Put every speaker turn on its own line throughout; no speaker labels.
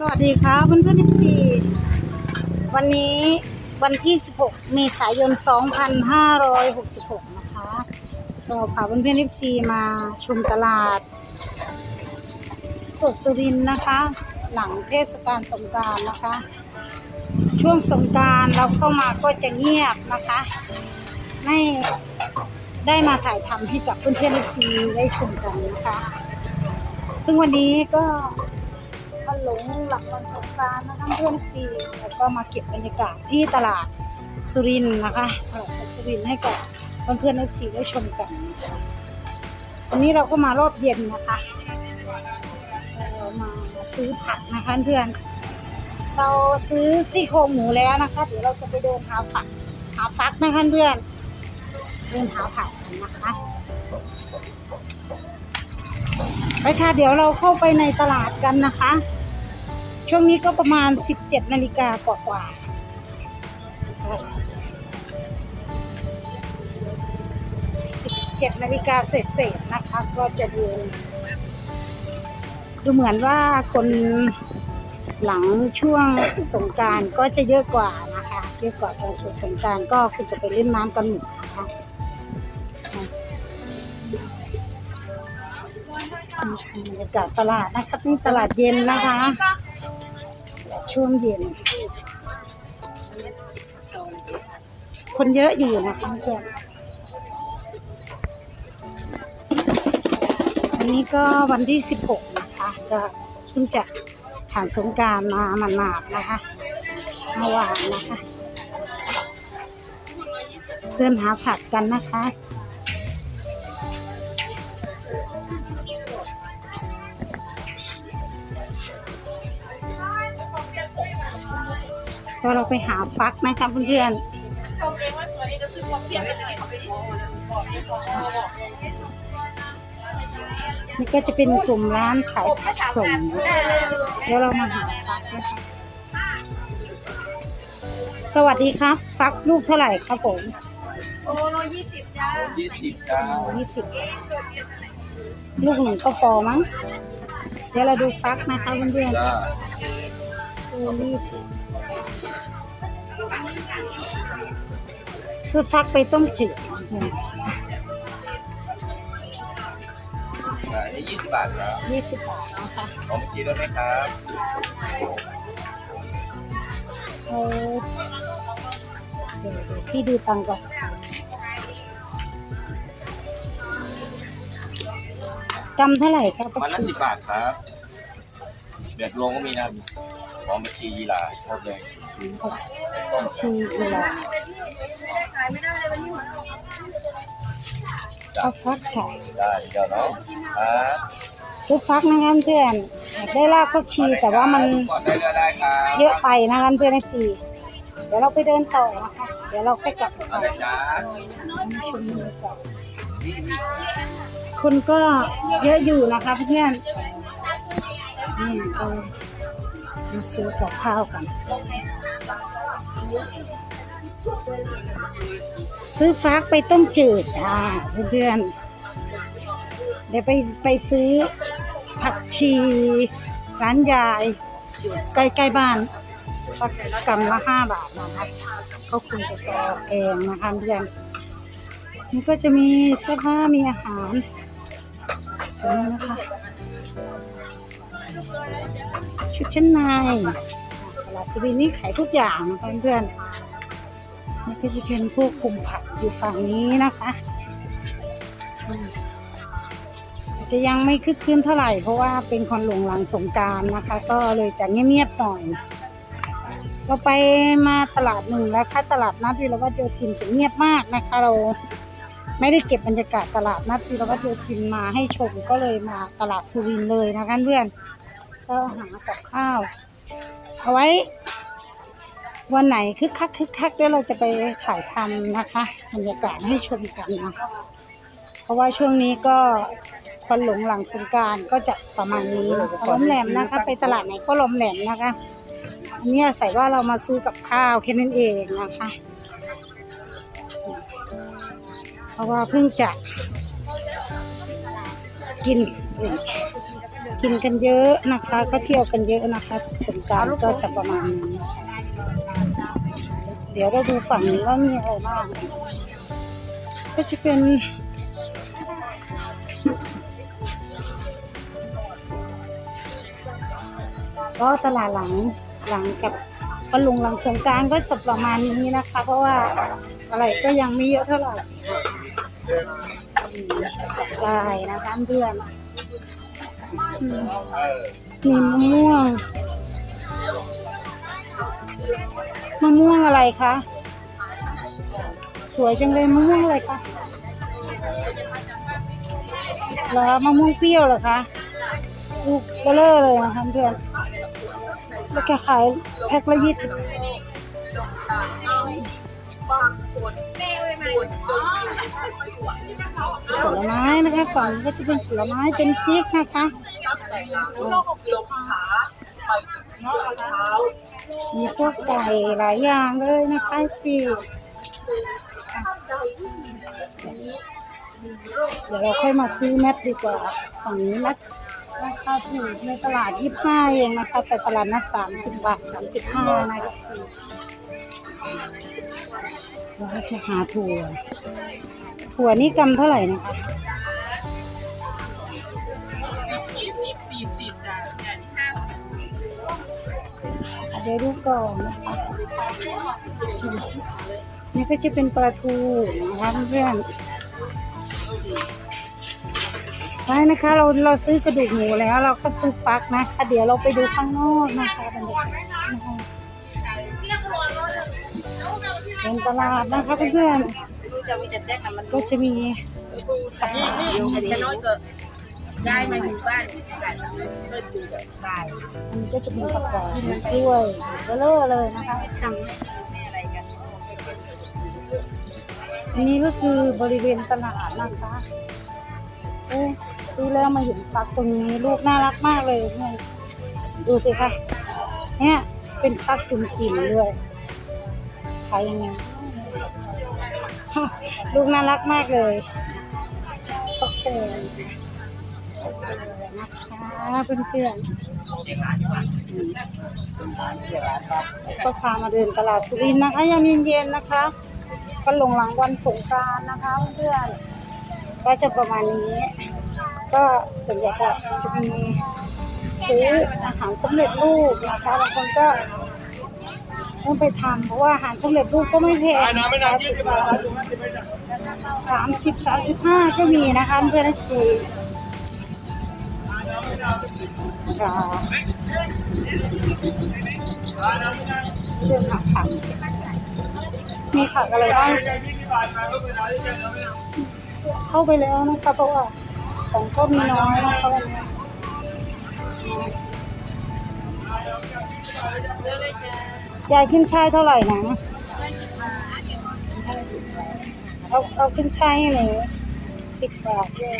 สวัสดีครับเพื่อนเพื่อนที่ดีวันนี้วันที่ 16 เมษายน 2566 นะคะก็พาเพื่อนเพื่อนที่ดีมาชมตลาด สดสุรินนะคะ หลังเทศกาลสงการนะคะ ช่วงสงการเราเข้ามาก็จะเงียบนะคะไม่ได้มาถ่ายทำให้กับเพื่อนเพื่อนที่ดีได้ชมกันนะคะ ซึ่งวันนี้ก็ มาหลงหลังวันสงกรานต์นะคะเพื่อนปีแล้วก็มาเก็บบรรยากาศที่ตลาดสุรินทร์นะคะตลาดสดสุรินทร์ให้กับเพื่อนๆนักขี่ได้ชมกันนะคะวันนี้เราก็มารอบเย็นนะคะเรามาซื้อผักนะคะเพื่อนเราซื้อซี่โครงหมูแล้วนะคะเดี๋ยวเราจะไปเดินหาผักหาฟักนะคะเพื่อนเดินหาผักกันนะคะไปค่ะเดี๋ยวเราเข้าไปในตลาดกันนะคะ ช่วงนี้ก็ประมาณ 17 นาฬิกากว่าๆ17นาฬิกาเสร็จๆนะคะ ก็จะดินดูเหมือนว่าคนหลังช่วงสงการก็จะเยอะกว่านะคะเยอะกว่าตอนช่วงสงการก็คือจะไปเล่นน้ำกันหมดนะคะบรรยากาศตลาดนะคะนี่ตลาดเย็นนะคะ ช่วงเย็น คนเยอะอยู่นะคะเพื่อนอันนี้ก็วันที่ 16 นะคะ ก็เพิ่งจะผ่านสงการมาหมาดๆนะคะเมื่อวานนะคะ เพื่อนหาผักกันนะคะ ก็เราไปหาฟักนะคะเพื่อนๆนี่ก็จะเป็นกลุ่มร้านขายผักส่งนะคะเดี๋ยวเรามาหาฟักนะคะสวัสดีครับ ฟักลูกเท่าไหร่ครับผม
โอ้โลยี่สิบจ้า
ยี่สิบจ้า
ยี่สิบลูกหนึ่งก็พอมั้ง เดี๋ยวเราดูฟักนะคะเพื่อน
จ้า
ๆตัวนี้ คือฟักไปต้มจืด
ขายยี่สิบบาทครับ
ยี่สิบบาทนะคะ
ขอเมื่อกี้ด้วยไหมครับ
เอาเดี๋ยวเดี๋ยวพี่ดูตังก่อนกำเท่าไหร่ครับปัก
มันละสิบบาทครับเดือดลงก็มีนะขอเมื่อกี้ยีราหมดเลย
ปัก ชีเวลา
ขายไม่ได้เลยวันนี้หมด
เอาฟักค่ะ
ได้เดี๋ยวเนาะครับ
ซื้อฟักนะคะเพื่อนอยากได้รากผักชีแต่ว่ามัน
ก่อนได้เรือได้ครับ
เยอะไปนะคะเพื่อนนะจีเดี๋ยวเราไปเดินต่อนะคะ เดี๋ยวเราค่อยกลับมา
เอา
ต่อ
เลยจ้า
มาชมบรรยากาศคนก็เยอะอยู่นะคะเพื่อนนี่ก็มาซื้อกับข้าวกัน ซื้อฟักไปต้มจืดจ้าเพื่อนๆเดี๋ยวไปไปซื้อผักชีร้านยายอยู่ใกล้ๆบ้าน สักกำละห้าบาทนะคะก็คงจะพอแพงนะคะเพื่อนนี่ก็จะมีเสื้อผ้ามีอาหารนี้นะคะชุดชั้นใน ลาดสุรินนี่ขายทุกอย่างนะคะเพื่อนๆนี่ก็จะเป็นพวกกลุ่มผักอยู่ฝั่งนี้นะคะจะยังไม่คึกคืนเท่าไหร่เพราะว่าเป็นคนหลงหลังสงการนะคะ ก็เลยจะเงียบๆหน่อย เราไปมาตลาดหนึ่งแล้วค่ะตลาดนัดวีรวัฒโยธินจะเงียบมากนะคะ เราไม่ได้เก็บบรรยากาศตลาดนัดวีรวัฒโยธินมาให้ชมก็เลยมาตลาดสุรินเลยนะคะเพื่อนก็หากับข้าว เอาไว้ วันไหนคึกคักคึกคักเดี๋ยวเราจะไปถ่ายทำนะคะบรรยากาศให้ชมกันนะเพราะว่าช่วงนี้ก็คนหลงหลังสงการก็จะประมาณนี้ล้มแหลมนะคะ ไปตลาดไหนก็ล้มแหลมนะคะอันนี้อาศัยว่าเรามาซื้อกับข้าวแค่นั้นเองนะคะ เพราะว่าเพิ่งจะกินเอง กินกันเยอะนะคะ ก็เที่ยวกันเยอะนะคะสงการก็จะประมาณนี้เดี๋ยวเราดูฝั่งนี้ว่ามีอะไรบ้างก็จะเป็นก็ตลาดหลังหลังกับปลุงหลังสงการก็จะประมาณนี้นะคะ เพราะว่าอะไรก็ยังไม่เยอะเท่าไหร่ลายนะคะเพื่อน มีมะม่วง มะม่วงอะไรคะ สวยจังเลยมะม่วงอะไรคะเหรอมะม่วงเปรี้ยวเหรอคะลูกเบลเลอร์เลยนะคะเพื่อนแล้วแกขายแพ็คละยี่สิบ ผลไม้นะคะฝั่งนี้ก็จะเป็นผลไม้เป็นพริกนะคะมีพวกไก่หลายอย่างเลยนะคะพี่เดี๋ยวเราค่อยมาซื้อแมทดีกว่าฝั่งนี้นะราคาถูกในตลาดยี่ห้าเองนะคะ แต่ตลาดนัดสามสิบบาทสามสิบห้านะคะเราจะหาถั่ว ถั่วนี่กำเท่าไหร่นะคะ
ยี่สิบสี่สิบจ้ะอย่างที่ห้าสิบ
เดี๋ยวดูก่อนนะคะนี่ก็จะเป็นปลาทูนะคะเพื่อนไปนะคะเราเราซื้อกระดูกหมูแล้วเราก็ซื้อฟักนะคะ เดี๋ยวเราไปดูข้างนอกนะคะบรรยากาศนะคะเป็นตลาดนะคะเพื่อน
จะมีแต่แจ้งนะมัน
ๆก็จะมีผัก
นี่นี่จะน้อยก็ย้ายมาอยู่บ้านแต่เลิกอยู่กับตาย
อันนี้ก็จะเป็นผักหวานด้วยเบลอเลยนะคะทาง
อะไรกัน
อันนี้ก็คือบริเวณตลาดนะคะเอ๊ะซื้อแล้วมาเห็นฟักตรงนี้ลูกน่ารักมากเลยเนี่ยดูสิคะเนี่ยเป็นฟักจุ่มจิ๋มด้วยขายยังไง ลูกน่ารักมากเลยโอเคนะคะเพื่อนๆก็พามาเดินตลาดสุรินทร์นะคะยามเย็นๆนะคะ ก็ลงหลังวันสงกรานต์นะคะเพื่อนๆก็จะประมาณนี้ ก็ส่วนใหญ่ก็จะมีซื้ออาหารสำเร็จรูปนะคะบางคนก็ ต้องไปทำเพราะว่าอาหารสำเร็จรูปก็ไม่แพงสามสิบสามสิบห้าก็มีนะคะเพื่อนคือเรื่องผักผักมีผักอะไรบ้างเข้าไปแล้วนะคะเพราะว่าของก็มีน้อยนะคะวันนี้ ยายขึ้นช่ายเท่าไหร่นะเอาเอาขึ้นช่ายให้หนูสิบบาทเลย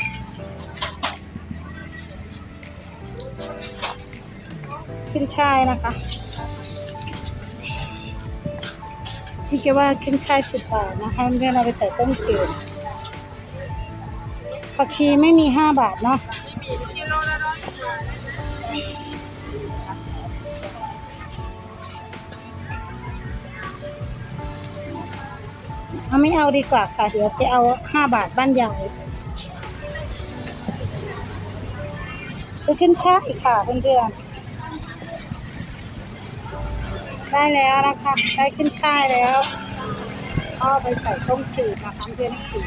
ขึ้นช่ายนะคะพี่แกว่าขึ้นช่ายสิบบาทนะคะเพื่อนเอาไปใส่ต้มจืดผักชีไม่มีห้าบาทเนาะ เอาไม่เอาดีกว่าค่ะ เดี๋ยวไปเอาห้าบาทบ้านใหญ่จะขึ้นช่ายค่ะเพื่อนๆได้แล้วนะคะ ได้ขึ้นช่ายแล้วก็ไปใส่ต้มจืดนะคะเพื่อนๆกิน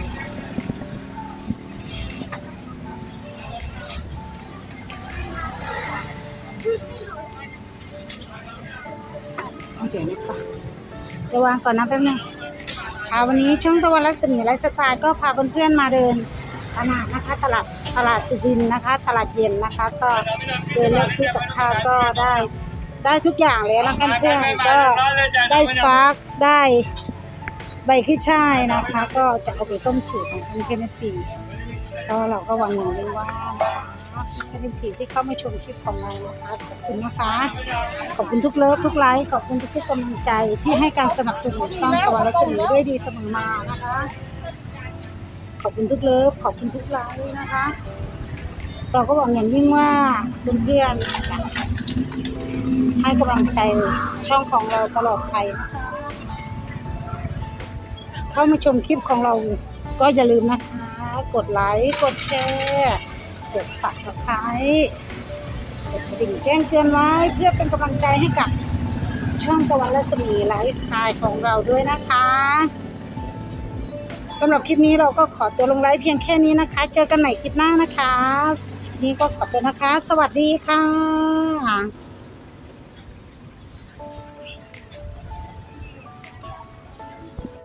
โอเคนะคะเดี๋ยววางก่อนนะแป๊บนึงค่ะ วันนี้ช่วงตะวันรัศมีไลฟ์สไตล์ก็พาเพื่อนๆมาเดินตลาดนะคะ ตลาดตลาดสุรินนะคะ ตลาดเย็นนะคะ ก็เดินเลือกซื้อกับข้าวก็ได้ได้ทุกอย่างเลยนะคะเพื่อนๆก็ได้ฟักได้ใบขึ้นช่ายนะคะ ก็จะเอาไปต้มจืดของเพื่อนๆฟรีก็เราก็หวังอย่างยิ่งว่า นะคะเพื่อนๆฟรีที่เข้ามาชมคลิปของเรานะคะขอบคุณนะคะ ขอบคุณทุกเลิฟทุกไลค์ขอบคุณทุกๆกำลังใจที่ให้การสนับสนุนต้องตะวันรัศมีด้วยดีเสมอมานะคะ ขอบคุณทุกเลิฟขอบคุณทุกไลค์นะคะ เราก็หวังอย่างยิ่งว่าเพื่อนๆให้กำลังใจช่องของเราตลอดไปนะคะเข้ามาชมคลิปของเราก็อย่าลืมนะคะ กดไลค์ กดแชร์ กดปักตะไคร้กดกระดิ่งแจ้งเตือนไว้เพื่อเป็นกำลังใจให้กับช่องตะวันรัศมีไลฟ์สไตล์ของเราด้วยนะคะสำหรับคลิปนี้เราก็ขอตัวลงไลฟ์เพียงแค่นี้นะคะ เจอกันใหม่คลิปหน้านะคะ นี่ก็ขอตัวนะคะ สวัสดีค่ะ